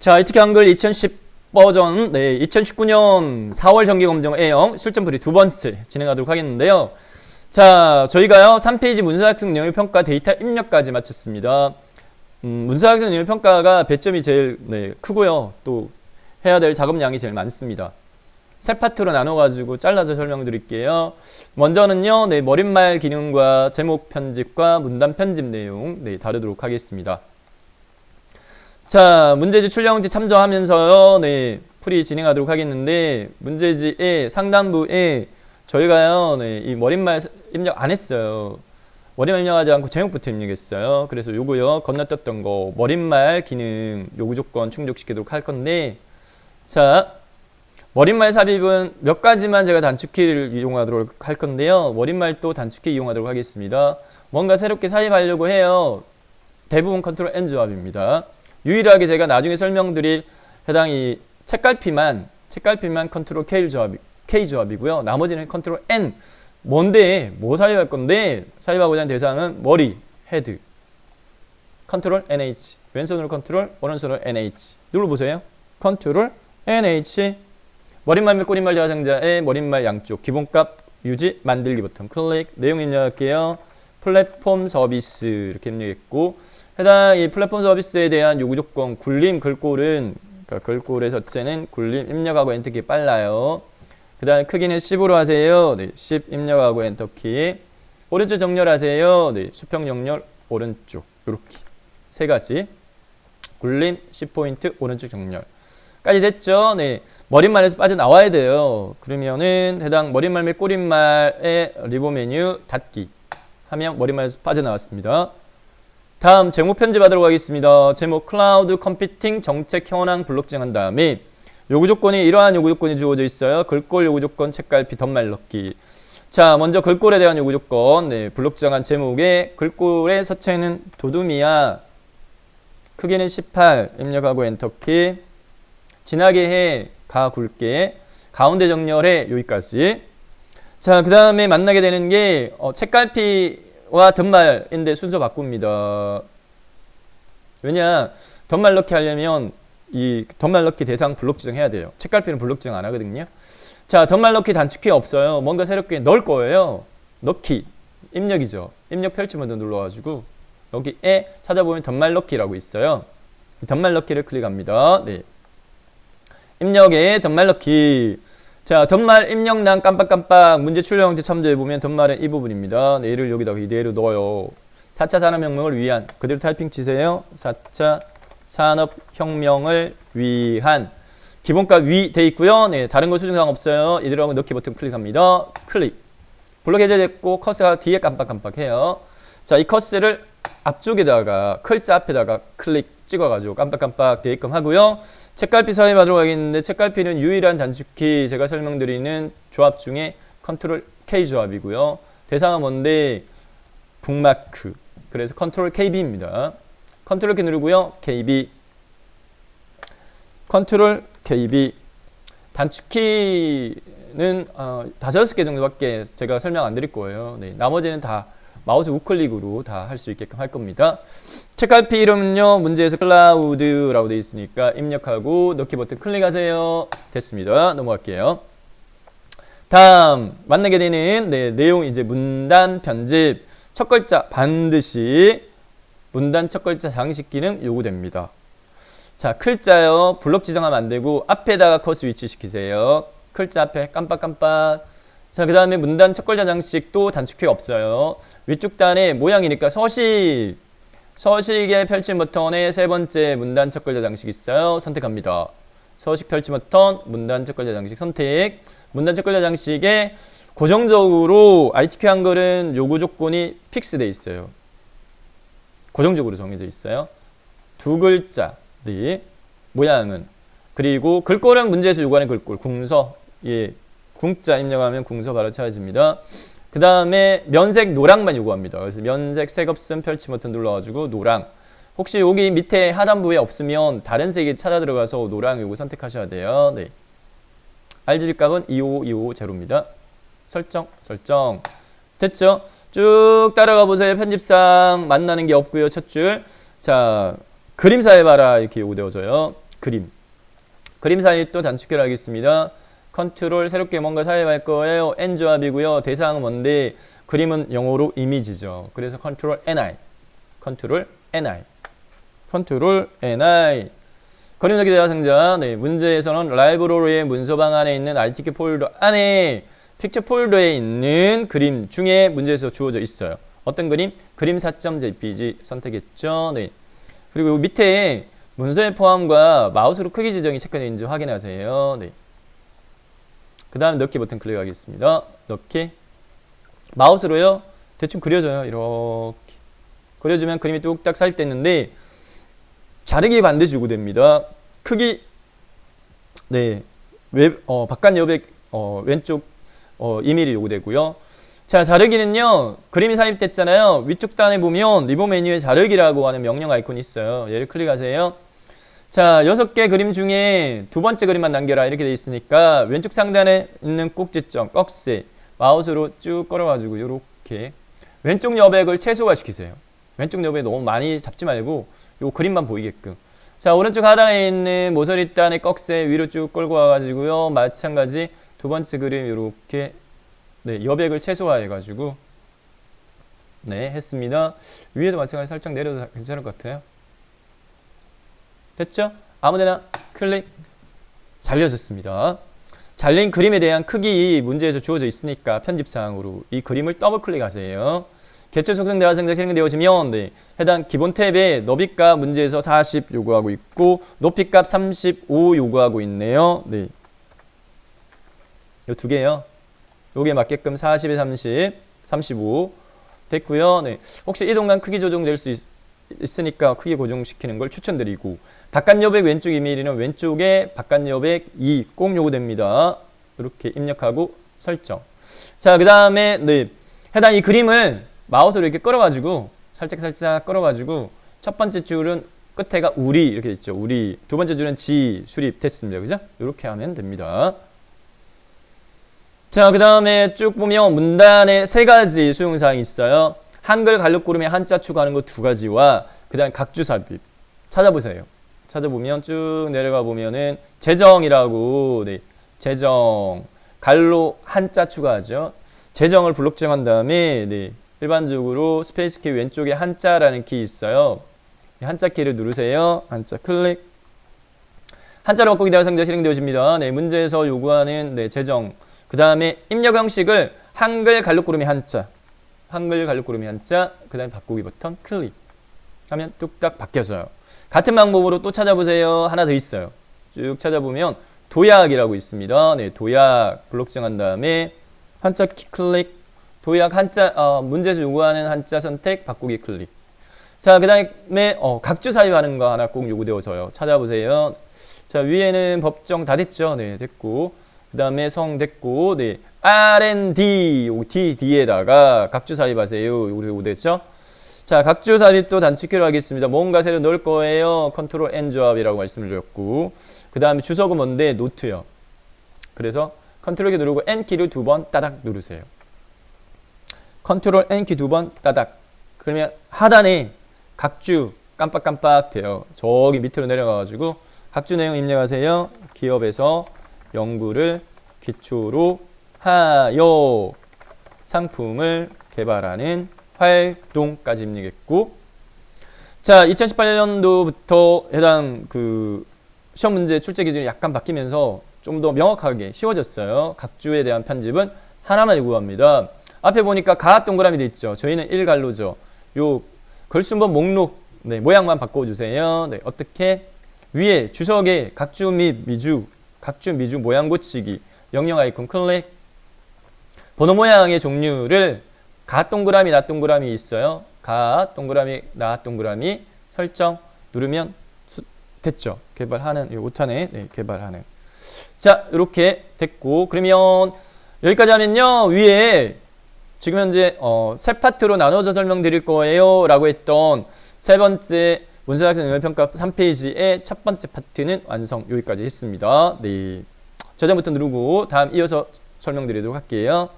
자, ITK 한글 2010 버전, 네, 2019년 4월 정기 검정 A형 실전 풀이 두 번째 진행하도록 하겠는데요. 자, 저희가요, 3페이지 문서학습 내용 평가 데이터 입력까지 마쳤습니다. 음, 문서학습 내용 평가가 배점이 제일 네, 크고요. 또 해야 될 작업량이 제일 많습니다. 세 파트로 나눠가지고 잘라서 설명드릴게요. 먼저는요, 네, 머릿말 기능과 제목 편집과 문단 편집 내용 네, 다루도록 하겠습니다. 자, 문제지 출력지 참조하면서요, 네, 풀이 진행하도록 하겠는데, 문제지의 상단부에 저희가요, 네, 이 머릿말 입력 안 했어요. 머릿말 입력하지 않고 제목부터 입력했어요. 그래서 요거요, 건너뛰었던 거, 머릿말 기능 요구 조건 충족시키도록 할 건데, 자, 머릿말 삽입은 몇 가지만 제가 단축키를 이용하도록 할 건데요. 머릿말도 단축키 이용하도록 하겠습니다. 뭔가 새롭게 삽입하려고 해요. 대부분 컨트롤 N 조합입니다. 유일하게 제가 나중에 설명드릴 해당 이 책갈피만 책갈피만 컨트롤 K 조합 K 조합이고요. 나머지는 컨트롤 N. 뭔데? 뭐 삽입할 건데? 삽입하고자 하는 대상은 머리 헤드. 컨트롤 NH 왼손으로 컨트롤 오른손으로 NH 눌러보세요. 컨트롤 NH 머릿말 및 꼬릿말 자상자의 머릿말 양쪽 기본값 유지 만들기 버튼 클릭. 내용 입력할게요. 플랫폼 서비스. 이렇게 입력했고 해당 이 플랫폼 서비스에 대한 요구 조건 굴림 글꼴은 그러니까 글꼴의 첫째는 굴림 입력하고 엔터키 빨라요. 그 다음 크기는 10으로 하세요. 네, 10 입력하고 엔터키. 오른쪽 정렬하세요. 네, 수평 정렬 오른쪽 이렇게 세 가지. 굴림 10포인트 오른쪽 정렬. 까지 됐죠? 네. 머릿말에서 빠져나와야 돼요. 그러면은 해당 머릿말 및 꼬릿말의 리보 메뉴 닫기 하면 머릿말에서 빠져나왔습니다. 다음 제목 편집하도록 하겠습니다. 제목 클라우드 컴퓨팅 정책 현황 블록징 한 다음에 요구 조건이 이러한 요구 조건이 주어져 있어요. 글꼴 요구 조건 책갈피 덧말 넣기. 자, 먼저 글꼴에 대한 요구 조건. 네, 블록정한 제목에 글꼴의 서체는 도둠이야. 크기는 18 입력하고 엔터키. 진하게 해, 가 굵게. 가운데 정렬해 여기까지. 자, 그 다음에 만나게 되는 게 어, 책갈피 와 덧말인데 순서 바꿉니다. 왜냐, 덧말 넣기 하려면 이 덧말 넣기 대상 블록 지정해야 돼요. 책갈피는 블록 지정 안 하거든요. 자, 덧말 넣기 단축키 없어요. 뭔가 새롭게 넣을 거예요. 넣기 입력이죠. 입력 펼치 먼저 눌러가지고 여기에 찾아보면 덧말 넣기라고 있어요. 이 덧말 넣기를 클릭합니다. 네. 입력에 덧말 넣기. 자, 덧말 입력란 깜빡깜빡 문제 출력 형태 참조해 보면 덧말은 이 부분입니다. 네, 얘를 여기다가 이대로 넣어요. 4차 산업혁명을 위한 그대로 타이핑 치세요. 4차 산업혁명을 위한 기본값 위 돼 있고요. 네, 다른 거 수정사항 없어요. 이대로 하면 넣기 버튼 클릭합니다. 클릭. 블록 해제됐고 커서가 뒤에 깜빡깜빡해요. 자, 이 커스를 앞쪽에다가 클자 앞에다가 클릭 찍어가지고 깜빡깜빡 되게끔 하고요. 책갈피 사용하도록 하겠는데 책갈피는 유일한 단축키 제가 설명드리는 조합 중에 컨트롤 K 조합이고요. 대상은 뭔데 북마크. 그래서 컨트롤 KB입니다. 컨트롤 키 누르고요. KB. 컨트롤 KB. 단축키는 어, 다섯 개 정도밖에 제가 설명 안 드릴 거예요. 네, 나머지는 다 마우스 우클릭으로 다 할 수 있게끔 할 겁니다. 책갈피 이름은요. 문제에서 클라우드라고 되어 있으니까 입력하고 넣기 버튼 클릭하세요. 됐습니다. 넘어갈게요. 다음 만나게 되는 네, 내용 이제 문단 편집 첫 글자 반드시 문단 첫 글자 장식 기능 요구됩니다. 자, 클자요. 블록 지정하면 안 되고 앞에다가 커스 위치 시키세요. 클자 앞에 깜빡깜빡. 자, 그 다음에 문단 첫 글자 장식도 단축키 없어요. 위쪽 단에 모양이니까 서식. 서식의 펼침 버튼에 세 번째 문단 첫 글자 장식 있어요. 선택합니다. 서식 펼침 버튼, 문단 첫 글자 장식 선택. 문단 첫 글자 장식에 고정적으로 ITP 한글은 요구 조건이 픽스돼 있어요. 고정적으로 정해져 있어요. 두 글자, 네, 모양은 그리고 글꼴은 문제에서 요구하는 글꼴 궁서, 예, 궁자 입력하면 궁서 바로 찾아집니다. 그 다음에 면색 노랑만 요구합니다. 그래서 면색 색 없음 펼치 버튼 눌러가지고 노랑. 혹시 여기 밑에 하단부에 없으면 다른 색이 찾아 들어가서 노랑 요거 선택하셔야 돼요. 네. RGB 값은 25250입니다. 설정, 설정. 됐죠? 쭉 따라가 보세요. 편집상 만나는 게 없고요. 첫 줄. 자, 그림사 해봐라. 이렇게 요구되어져요. 그림. 그림 삽입도 단축키로 하겠습니다. 컨트롤 새롭게 뭔가 삽입할 거예요. N 조합이고요. 대상은 뭔데 그림은 영어로 이미지죠. 그래서 컨트롤 NI. 컨트롤 NI. 컨트롤 NI. 그림적기 대화 상자. 네, 문제에서는 라이브러리의 문서방 안에 있는 RTK 폴더 안에 픽처 폴더에 있는 그림 중에 문제에서 주어져 있어요. 어떤 그림? 그림 4.jpg 선택했죠. 네. 그리고 밑에 문서의 포함과 마우스로 크기 지정이 체크되어 있는지 확인하세요. 네. 그 다음 넣기 버튼 클릭하겠습니다. 넣기. 마우스로요. 대충 그려줘요. 이렇게. 그려주면 그림이 뚝딱 살때는데 자르기 반드시 요구됩니다. 크기 네. 웹, 어, 바깥 여백 어, 왼쪽 어, 2mm 요구되고요. 자, 자르기는요. 그림이 삽입됐잖아요. 위쪽 단에 보면 리본 메뉴에 자르기라고 하는 명령 아이콘이 있어요. 얘를 클릭하세요. 자, 여섯 개 그림 중에 두 번째 그림만 남겨라 이렇게 돼 있으니까 왼쪽 상단에 있는 꼭지점, 꺽쇠 마우스로 쭉 끌어가지고 이렇게 왼쪽 여백을 최소화 시키세요. 왼쪽 여백 너무 많이 잡지 말고 요 그림만 보이게끔. 자, 오른쪽 하단에 있는 모서리 단의 꺽쇠 위로 쭉 끌고 와가지고요. 마찬가지 두 번째 그림 이렇게 네, 여백을 최소화해가지고 네 했습니다. 위에도 마찬가지 살짝 내려도 괜찮을 것 같아요. 됐죠? 아무데나 클릭 잘려졌습니다. 잘린 그림에 대한 크기 문제에서 주어져 있으니까 편집사항으로 이 그림을 더블 클릭하세요. 개체 속성 대화 상자 실행 되어지면 네, 해당 기본 탭에 너비값 문제에서 40 요구하고 있고 높이값 35 요구하고 있네요. 네. 요 두 개요. 요게 맞게끔 40에 30, 35 됐고요. 네. 혹시 이동간 크기 조정될 수 있, 있으니까 크기 고정시키는 걸 추천드리고 바깥 여백 왼쪽 2mm는 왼쪽에 바깥 여백 2 꼭 요구됩니다. 이렇게 입력하고 설정. 자, 그 다음에 네. 해당 이 그림을 마우스로 이렇게 끌어가지고 살짝 살짝 끌어가지고 첫 번째 줄은 끝에가 우리 이렇게 있죠. 우리 두 번째 줄은 지 수립 됐습니다. 그죠? 이렇게 하면 됩니다. 자, 그 다음에 쭉 보면 문단에 세 가지 수용사항이 있어요. 한글 갈록구름에 한자 추가하는 거 두 가지와 그 다음에 각주 삽입. 찾아보세요. 찾아보면 쭉 내려가 보면은 재정이라고 네, 재정 갈로 한자 추가하죠. 재정을 블록 정한 다음에 네, 일반적으로 스페이스 키 왼쪽에 한자라는 키 있어요. 한자 키를 누르세요. 한자 클릭. 한자로 바꾸기 대화 상자 실행되어집니다. 네, 문제에서 요구하는 네, 재정 그 다음에 입력 형식을 한글 갈록구름이 한자 한글 갈록구름이 한자 그 다음에 바꾸기 버튼 클릭. 하면 뚝딱 바뀌어져요. 같은 방법으로 또 찾아보세요. 하나 더 있어요. 쭉 찾아보면 도약이라고 있습니다. 네 도약. 블록 정한 다음에 한자 키 클릭. 도약 한자 어, 문제에서 요구하는 한자 선택 바꾸기 클릭. 자 그 다음에 어, 각주 삽입하는 거 하나 꼭 요구되어져요. 찾아보세요. 자 위에는 법정 다 됐죠? 네 됐고. 그 다음에 성 됐고, 네. R&D, D, D에다가 각주 삽입하세요. 우리 오됐죠? 자, 각주 삽입도 단축키로 하겠습니다. 뭔가 새로 넣을 거예요. 컨트롤 N 조합이라고 말씀을 드렸고. 그 다음에 주석은 뭔데? 노트요. 그래서 컨트롤 키 누르고 N 키를 두 번 따닥 누르세요. 컨트롤 N 키 두 번 따닥. 그러면 하단에 각주 깜빡깜빡 돼요. 저기 밑으로 내려가가지고 각주 내용 입력하세요. 기업에서 연구를 기초로 하여 상품을 개발하는 활동까지 입력했고 자 2018년도부터 해당 그 시험 문제 출제 기준이 약간 바뀌면서 좀 더 명확하게 쉬워졌어요. 각주에 대한 편집은 하나만 요구합니다. 앞에 보니까 가 동그라미 돼 있죠. 저희는 1갈로죠. 요 글순번 목록 네, 모양만 바꿔주세요. 네, 어떻게 위에 주석에 각주 및 미주 각주 미주 모양 고치기 영영 아이콘 클릭 번호 모양의 종류를 가 동그라미 나 동그라미 있어요 가 동그라미 나 동그라미 설정 누르면 수, 됐죠 개발하는 이 5탄에 네, 개발하는 자 이렇게 됐고 그러면 여기까지 하면요 위에 지금 현재 어, 세 파트로 나눠서 설명드릴 거예요 라고 했던 세 번째 문서작성 응용평가 3페이지의 첫 번째 파트는 완성 여기까지 했습니다. 네. 저장 버튼 누르고 다음 이어서 설명드리도록 할게요.